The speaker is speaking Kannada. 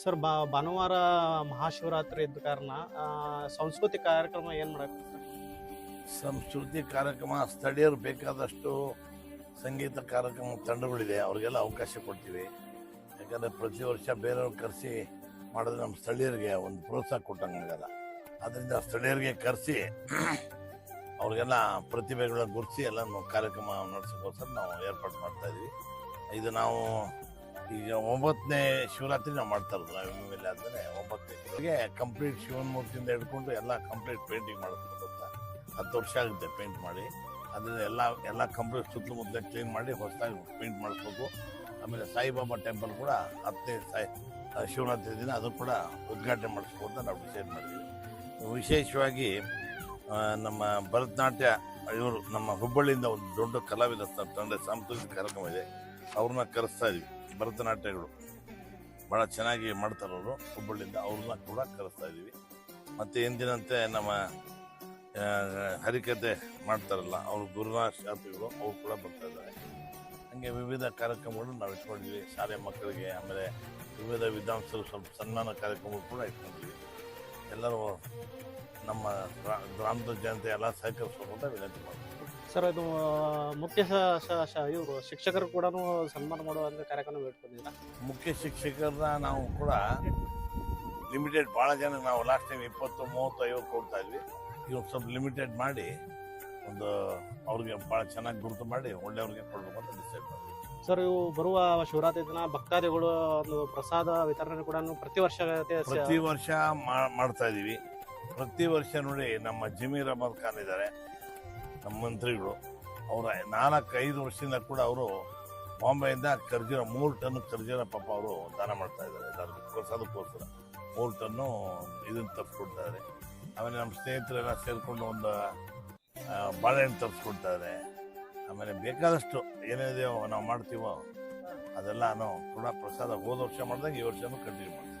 ಸರ್, ಬಾ, ಭಾನುವಾರ ಮಹಾಶಿವರಾತ್ರಿ ಇದ್ದ ಕಾರಣ ಸಾಂಸ್ಕೃತಿಕ ಕಾರ್ಯಕ್ರಮ ಏನು ಮಾಡಬೇಕು ಸಂಸ್ಕೃತಿ ಕಾರ್ಯಕ್ರಮ, ಸ್ಥಳೀಯರು ಬೇಕಾದಷ್ಟು ಸಂಗೀತ ಕಾರ್ಯಕ್ರಮ ತಂಡಗಳಿದೆ. ಅವ್ರಿಗೆಲ್ಲ ಅವಕಾಶ ಕೊಡ್ತೀವಿ. ಯಾಕಂದರೆ ಪ್ರತಿ ವರ್ಷ ಬೇರೆಯವ್ರು ಕರೆಸಿ ಮಾಡಿದ್ರೆ ನಮ್ಮ ಸ್ಥಳೀಯರಿಗೆ ಒಂದು ಪ್ರೋತ್ಸಾಹ ಕೊಟ್ಟಂಗಾಗಲ್ಲ ಅದರಿಂದ ಸ್ಥಳೀಯರಿಗೆ ಕರೆಸಿ ಅವ್ರಿಗೆಲ್ಲ ಪ್ರತಿಭೆಗಳ ಗುರುತಿಸಿ ಎಲ್ಲ ಕಾರ್ಯಕ್ರಮ ನಡೆಸೋಕ್ಕೋಸ್ಕರ ನಾವು ಏರ್ಪಾಡು ಮಾಡ್ತಾ ಇದೀವಿ. ಇದು ನಾವು ಈಗ ಒಂಬತ್ತನೇ ಶಿವರಾತ್ರಿ ನಾವು ಮಾಡ್ತಾ ಇರೋದು. ನಾವು ಅಂದ್ರೆ ಆದಮೇಲೆ ಒಂಬತ್ತನೇ ಕಂಪ್ಲೀಟ್ ಶಿವನ್ ಮೂರ್ತಿಯಿಂದ ಹಿಡ್ಕೊಂಡು ಎಲ್ಲ ಕಂಪ್ಲೀಟ್ ಪೇಂಟಿಂಗ್ ಮಾಡೋದು ಗೊತ್ತಾ? ಹತ್ತು ವರ್ಷ ಆಗುತ್ತೆ ಪೇಂಟ್ ಮಾಡಿ. ಅದನ್ನ ಎಲ್ಲ ಎಲ್ಲ ಕಂಪ್ಲೀಟ್ ಸುತ್ತಮುತ್ತ ಕ್ಲೀನ್ ಮಾಡಿ ಹೊಸದಾಗಿ ಪೇಂಟ್ ಮಾಡಿಸ್ಬೇಕು. ಆಮೇಲೆ ಸಾಯಿಬಾಬಾ ಟೆಂಪಲ್ ಕೂಡ ಹತ್ತನೇ ಸಾಯಿ ಶಿವರಾತ್ರಿ ದಿನ ಅದು ಕೂಡ ಉದ್ಘಾಟನೆ ಮಾಡಿಸ್ಬೇಕು ಅಂತ ನಾವು ಡಿಸೈಡ್ ಮಾಡಿದ್ವಿ. ವಿಶೇಷವಾಗಿ ನಮ್ಮ ಭರತನಾಟ್ಯ, ಇವರು ನಮ್ಮ ಹುಬ್ಬಳ್ಳಿಯಿಂದ ಒಂದು ದೊಡ್ಡ ಕಲಾವಿದ ತಂಡ ಸಾಂಸ್ಕೃತಿಕ ಕಾರ್ಯಕ್ರಮ ಇದೆ. ಅವ್ರನ್ನ ಕರೆಸ್ತಾ ಇದೀವಿ. ಭರತನಾಟ್ಯಗಳು ಭಾಳ ಚೆನ್ನಾಗಿ ಮಾಡ್ತಾರೆ ಅವರು. ಹುಬ್ಬಳ್ಳಿಯಿಂದ ಅವ್ರನ್ನ ಕೂಡ ಕರೆಸ್ತಾ ಇದ್ದೀವಿ. ಮತ್ತು ಎಂದಿನಂತೆ ನಮ್ಮ ಹರಿಕತೆ ಮಾಡ್ತಾರಲ್ಲ, ಅವರು ಗುರುನಾಥ್ ಶಾಸ್ತ್ರಿಗಳು, ಅವ್ರು ಕೂಡ ಬರ್ತಾ ಇದ್ದಾರೆ. ಹಾಗೆ ವಿವಿಧ ಕಾರ್ಯಕ್ರಮಗಳು ನಾವು ಇಟ್ಕೊಂಡಿದ್ವಿ ಶಾಲೆ ಮಕ್ಕಳಿಗೆ ಆಮೇಲೆ ವಿವಿಧ ವಿದ್ವಾಂಸರು ಸ್ವಲ್ಪ ಸನ್ಮಾನ ಕಾರ್ಯಕ್ರಮ ಕೂಡ ಇಟ್ಕೊಂಡಿದ್ವಿ ಎಲ್ಲರೂ ನಮ್ಮ ಗ್ರಾ- ಗ್ರಾಮದ ಜನತೆ ಎಲ್ಲ ಸಹಕರಿಸ್ಕೊಂಡು ಅಂತ ವಿನಂತಿ ಮಾಡ್ತೀವಿ. ಸರ್ ಇದು ಮುಖ್ಯ ಇವರು ಶಿಕ್ಷಕರು ಕೂಡ ಸನ್ಮಾನ ಮಾಡುವಂಥ ಕಾರ್ಯಕ್ರಮ ಇಟ್ಕೊಂಡಿಲ್ಲ ಮುಖ್ಯ ಶಿಕ್ಷಕರನ್ನ ನಾವು ಕೂಡ ಲಿಮಿಟೆಡ್ ಭಾಳ ಜನ ನಾವು ಲಾಸ್ಟ್ ಟೈಮ್ ಇಪ್ಪತ್ತು ಮೂವತ್ತು ಐವತ್ತು ಕೊಡ್ತಾ ಇದ್ವಿ. ಈಗ ಸ್ವಲ್ಪ ಲಿಮಿಟೆಡ್ ಮಾಡಿ ಒಂದು ಅವ್ರಿಗೆ ಭಾಳ ಚೆನ್ನಾಗಿ ಗುರುತು ಮಾಡಿ ಒಳ್ಳೆಯವ್ರಿಗೆ ಕೊಡಬೇಕು ಅಂತ ಡಿಸೈಡ್ ಮಾಡಿದ್ವಿ. ಸರ್ ಇವು ಬರುವ ಶಿವರಾತ್ರಿ ದಿನ ಭಕ್ತಾದಿಗಳು ಒಂದು ಪ್ರಸಾದ ವಿತರಣೆ ಕೂಡ ಪ್ರತಿ ವರ್ಷ ಪ್ರತಿ ವರ್ಷ ಮಾಡ್ತಾ ಇದೀವಿ ಪ್ರತಿ ವರ್ಷ ನೋಡಿ ನಮ್ಮ ಜಮೀರ್ ಅಹಮದ್ ಖಾನ್ ಇದ್ದಾರೆ. ನಮ್ಮ ಮಂತ್ರಿಗಳು ಅವರ ನಾಲ್ಕು ಐದು ವರ್ಷದಿಂದ ಕೂಡ ಅವರು ಬಾಂಬೆಯಿಂದ ಖರ್ಜೂರ, ಮೂರು ಟನ್ ಖರ್ಜೂರ ಪಾಪ ಅವರು ದಾನ ಮಾಡ್ತಾ ಇದ್ದಾರೆ ಎಲ್ಲರಿಗೂ ಪ್ರಸಾದಕ್ಕೋಸ್ಕರ. ಮೂರು ಟನ್ನು ಇದನ್ನು ತರಿಸ್ಕೊಡ್ತಾ ಇದ್ದಾರೆ ಆಮೇಲೆ ನಮ್ಮ ಸ್ನೇಹಿತರೆಲ್ಲ ಸೇರಿಕೊಂಡು ಒಂದು ಬಾಳೆಹಣ್ಣು ತರಿಸ್ಕೊಡ್ತಾ ಆಮೇಲೆ ಬೇಕಾದಷ್ಟು ಏನೇನಿದೆಯೋ ನಾವು ಮಾಡ್ತೀವೋ, ಅದೆಲ್ಲ ನಾವು ಕೂಡ ಪ್ರಸಾದ ಹೋದ ವರ್ಷ ಮಾಡಿದಾಗ ಈ ವರ್ಷನೂ ಕಂಟಿನ್ಯೂ ಮಾಡ್ತೀವಿ